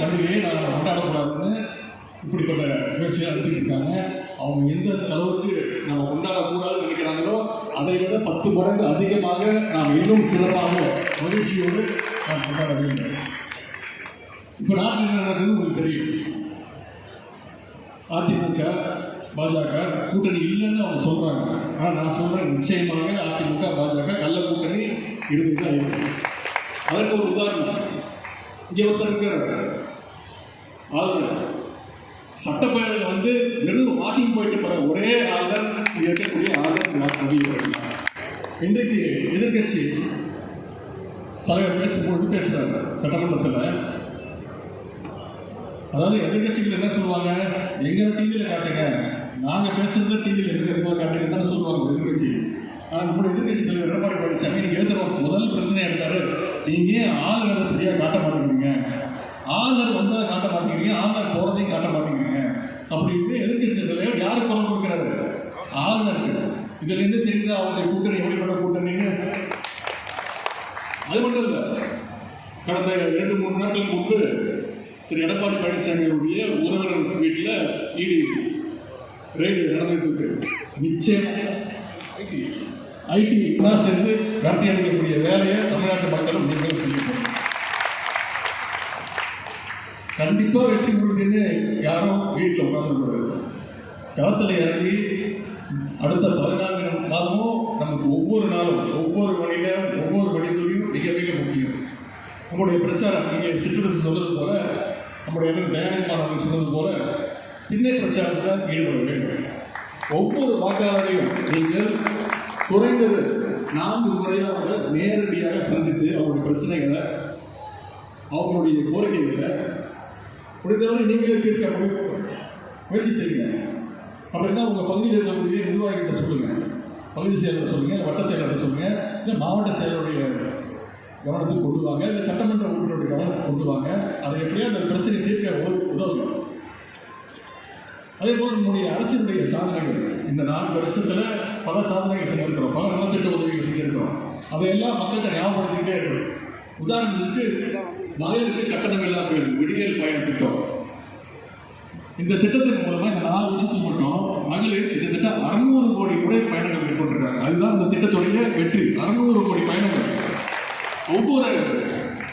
பண்டிகையை நாங்கள் கொண்டாடக்கூடாதுன்னு இப்படிப்பட்ட முயற்சியாக நடத்திட்டு இருக்காங்க. அவங்க எந்த அளவுக்கு நம்ம கொண்டாடக்கூடாதுன்னு நினைக்கிறாங்களோ அதை விட பத்து மடங்கு அதிகமாக நாம் இன்னும் சிறப்பாக மகிழ்ச்சியோடு நாம் கொண்டாட வேண்டும். இப்போ நாட்டில் என்ன நடக்குதுன்னு உங்களுக்கு தெரியும். அதிமுக பாஜக கூட்டணி இல்லைன்னு அவங்க சொல்கிறாங்க ஆனால் நான் சொல்கிறேன் நிச்சயமாக அதிமுக பாஜக கள்ள கூட்டணி இருந்துட்டு தான் இருக்கு. அதற்கு ஒரு உதாரணம். இங்கே ஒருத்தர் இருக்கிற ஆளுநர். சட்டப்பேரவையில் வந்து வெறும் வாக்கிங் போயிட்டு போற ஒரே ஆளுநர் இருக்கக்கூடிய ஆளுநர் பதிவு இன்றைக்கு எதிர்கட்சி தலைவர் பேசும்போது பேசுகிறார் சட்டமன்றத்தில். அதாவது எதிர்கட்சிகள் என்ன சொல்லுவாங்க? எங்கே டிவியில் காட்டுங்க. நாங்கள் பேசுறது டிவியில் எங்க இருக்கோ காட்டுங்க தானே சொல்லுவாங்க எதிர்கட்சி ஆனால் நம்முடைய எதிர்கட்சி தலைவர் எடப்பாடி பழனிசாமி எழுதுகிற முதல் பிரச்சனை இருக்காரு நீங்கள் ஏன் ஆளுநரை சரியாக காட்ட மாட்டேங்கிறீங்க? ஆதர் வந்தால் காட்ட மாட்டேங்கிறீங்க ஆளுநர் போகிறதையும் காட்ட மாட்டேங்கிறீங்க. அப்படின்னு எதிர்கட்சி தலைவர் யாரு குரல் கொடுக்குறாரு? ஆதருக்கு. இதுல இருந்து தெரியுது அவங்க கூட்டணி எப்படிப்பட்ட கூட்டணின்னு? அது மட்டும் இல்லை. கடந்த ரெண்டு மூணு நாட்களுக்கு முன்பு திரு எடப்பாடி பழனிசாமியுடைய உறவினர் வீட்டில் ஈடு ரெய்டு நடந்துட்டு இருக்கு. நிச்சயம். ஐடி. ஐடி சேர்ந்து விரட்டி அடிக்கக்கூடிய வேலையை தமிழ்நாட்டு மக்களும் நீங்கள் செய்யணும். கண்டிப்பாக வெற்றி கொடுக்குன்னு யாரும் வீட்டில் உட்காந்துக்கூடாது களத்தில் இறங்கி அடுத்த பதினான்கு மாதமும் நமக்கு ஒவ்வொரு நாளும் ஒவ்வொரு மணி நேரம் ஒவ்வொரு மணித்துறையும் மிக மிக முக்கியம். நம்முடைய பிரச்சாரம் நீங்கள் சிற்றரசு சொன்னது போல நம்முடைய என்ன தயாரிப்பாளர் சொன்னது போல திண்ணை பிரச்சாரத்தில் ஈடுபட வேண்டும். ஒவ்வொரு வாக்காளரையும் நீங்கள் குறைந்தது நான்கு முறையாக நேரடியாக சந்தித்து அவருடைய பிரச்சனைகளை அவங்களுடைய கோரிக்கைகளை முடிந்தவரை நீங்களே தீர்க்க முயற்சி செய்யுங்க. அப்படின்னா உங்கள் பகுதியில் இருக்கக்கூடிய நிர்வாகிகிட்ட சொல்லுங்கள் பகுதி செயலரை சொல்லுங்கள் வட்ட செயலரை சொல்லுங்கள் இல்லை மாவட்ட செயலருடைய கவனத்துக்கு கொண்டு வாங்க இல்லை சட்டமன்ற உறுப்பினருடைய கவனத்துக்கு கொண்டு வாங்க. அதை எப்படியோ அந்த பிரச்சனை தீர்க்க உதவுங்க. அதே போல் நம்முடைய அரசினுடைய சாதனைகள். இந்த நான்கு வருஷத்தில் பல சாதனைகள் செஞ்சிருக்கிறோம். பல நலத்திட்ட உதவிகள் செஞ்சிருக்கிறோம். அதையெல்லாம் மக்கள்கிட்ட ஞாபகப்படுத்திக்கிட்டே இருக்கணும். உதாரணத்துக்கு மகளிருக்கு கட்டணம் இல்லாமல் போயிருக்கு விடியல் பயண திட்டம் இந்த திட்டத்தின் மூலமா இந்த நாலு வருஷத்துக்கு மட்டும் மகளிர் கிட்டத்தட்ட அறுநூறு கோடி கூட பயணங்கள் மேற்கொண்டிருக்காங்க அதுதான் அந்த திட்டத்துடைய வெற்றி. அறுநூறு கோடி பயணங்கள். ஒவ்வொரு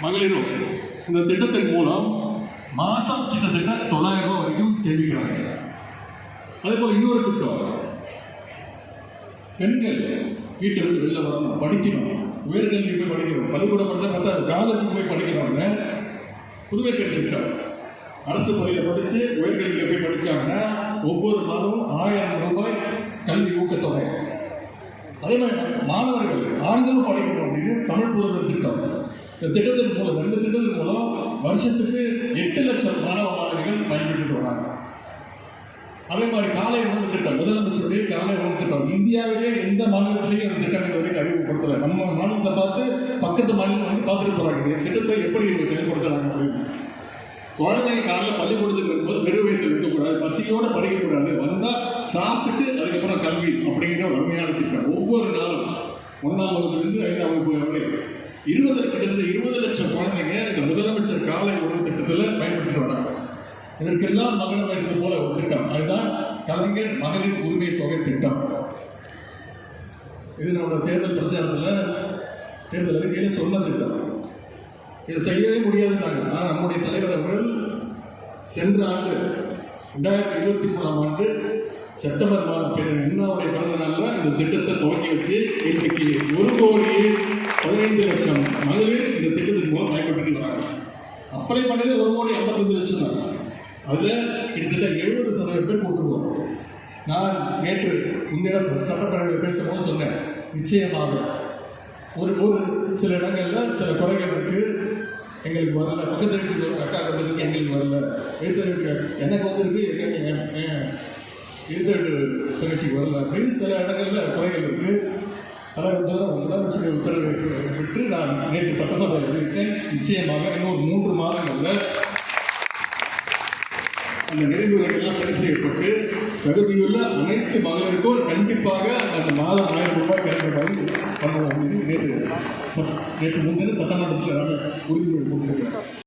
மகளிரும் இந்த திட்டத்தின் மூலம் மாசம் கிட்டத்தட்ட தொள்ளாயிரம் ரூபாய் வரைக்கும் சேமிக்கிறாங்க. அதே போல் இன்னொரு திட்டம். பெண்கள் வீட்டை விட்டு வெளில வரணும் படிக்கணும். உயர்கல்வி போய் படிக்கணும். பள்ளிக்கூடம் படித்தா பார்த்தா காலேஜுக்கு போய் படிக்கிறவங்க புதுவை பெண் திட்டம் அரசு பள்ளியில் படித்து உயர்கல்வியில் போய் படித்தாங்கன்னா ஒவ்வொரு மாதமும் ஆயிரம் ரூபாய் கல்வி ஊக்கத்தொகை. அதே மாதிரி மாணவர்கள் ஆண்களும் படிக்கணும் அப்படின்னு தமிழ் புதல்வர் திட்டம். இந்த திட்டத்தின் மூலம் ரெண்டு திட்டத்தின் மூலம் வருஷத்துக்கு எட்டு லட்சம் மாணவ மாணவிகள் பயன்பெற்று வராங்க. அதே மாதிரி காலை உணவு திட்டம். முதலமைச்சருடைய காலை உணவு திட்டம். இந்தியாவிலே எந்த மாநிலத்திலையும் அந்த திட்டம் இது வரைக்கும் அறிமுகப்படுத்தல. நம்ம மாநிலத்தை பார்த்து பக்கத்து மாநிலம் வந்து பார்த்துட்டு போறாங்க. இந்த திட்டத்தை எப்படி இவங்க செயல்படுத்துறாங்க அப்படின்னு. குழந்தைங்க காலையில் பள்ளிக்கூடத்துக்கு வரும்போது வெறுவயத்தில் இருக்கக்கூடாது பசியோடு படிக்கக்கூடாது. வந்தால் சாப்பிட்டுட்டு அதுக்கப்புறம் கல்வி அப்படிங்கிற ஒரு அருமையான திட்டம். ஒவ்வொரு நாளும் ஒன்றாம் வகுப்புலேருந்து ஐந்தாம் வகுப்பு வரை. இருபது கிட்டத்தட்ட இருபது லட்சம் குழந்தைங்க இந்த முதலமைச்சர் காலை உணவு திட்டத்தில் பயன்பட்டு வராங்க. இதற்கெல்லாம் மகளிர் வைத்தது போல ஒரு திட்டம். அதுதான் கலைஞர் மகளிர் உரிமை தொகை திட்டம். இது நம்மளோட தேர்தல் பிரச்சாரத்தில் தேர்தல் அறிக்கையில் சொன்ன திட்டம். இதை செய்யவே முடியாதுன்றாங்க ஆனால் நம்முடைய தலைவர் அவர்கள் சென்ற ஆண்டு ரெண்டாயிரத்தி இருபத்தி மூணாம் ஆண்டு செப்டம்பர் மாதம் பிறகு பிறந்த நாளில் இந்த திட்டத்தை துவக்கி வச்சு இன்றைக்கு ஒரு கோடி பதினைந்து லட்சம் மகளிர் இந்த திட்டத்தின் மூலம் பயன்பட்டு வராங்க. அப்ளை பண்ணது ஒரு கோடி ஐம்பத்தஞ்சு லட்சம் தான். அதில் கிட்டத்தட்ட எழுபது சதவீதம் பேர் கொடுத்துருவோம் நான் நேற்று முந்தைய சட்டப்பேரவையில் பேசும்போது சொன்னேன் நிச்சயமாக. ஒரு ஒரு சில இடங்களில் சில குறைகள் இருக்கு எங்களுக்கு வரல பக்கத்து வீட்டுக்கு ஒரு அக்கா வந்ததுக்கு எங்களுக்கு வரல. எழுத்து வீட்டு எனக்கு வந்திருக்கு எங்க- எங்க- என் தங்கச்சிக்கு வரல. அப்படின்னு சில இடங்களில் குறைகள் இருக்கு. தலைவர் முதல் முதலமைச்சர் உத்தரவை விட்டு நான் நேற்று சட்டசபையில் இருக்கேன் நிச்சயமாக இன்னொரு மூன்று மாதங்களில் அந்த நெறிமுறைகள்லாம் சரி செய்யப்பட்டு தகுதியுள்ள அனைத்து மகளிருக்கும் கண்டிப்பாக அந்த மாதம் ஆயிரம் ரூபாய் கிடைக்கிற பண்ணலாம் அப்படின்னு நேற்று நேற்று முன்தினம் சட்டமன்றத்தில் உறுதிமொழி கொடுத்துருக்கிறார்.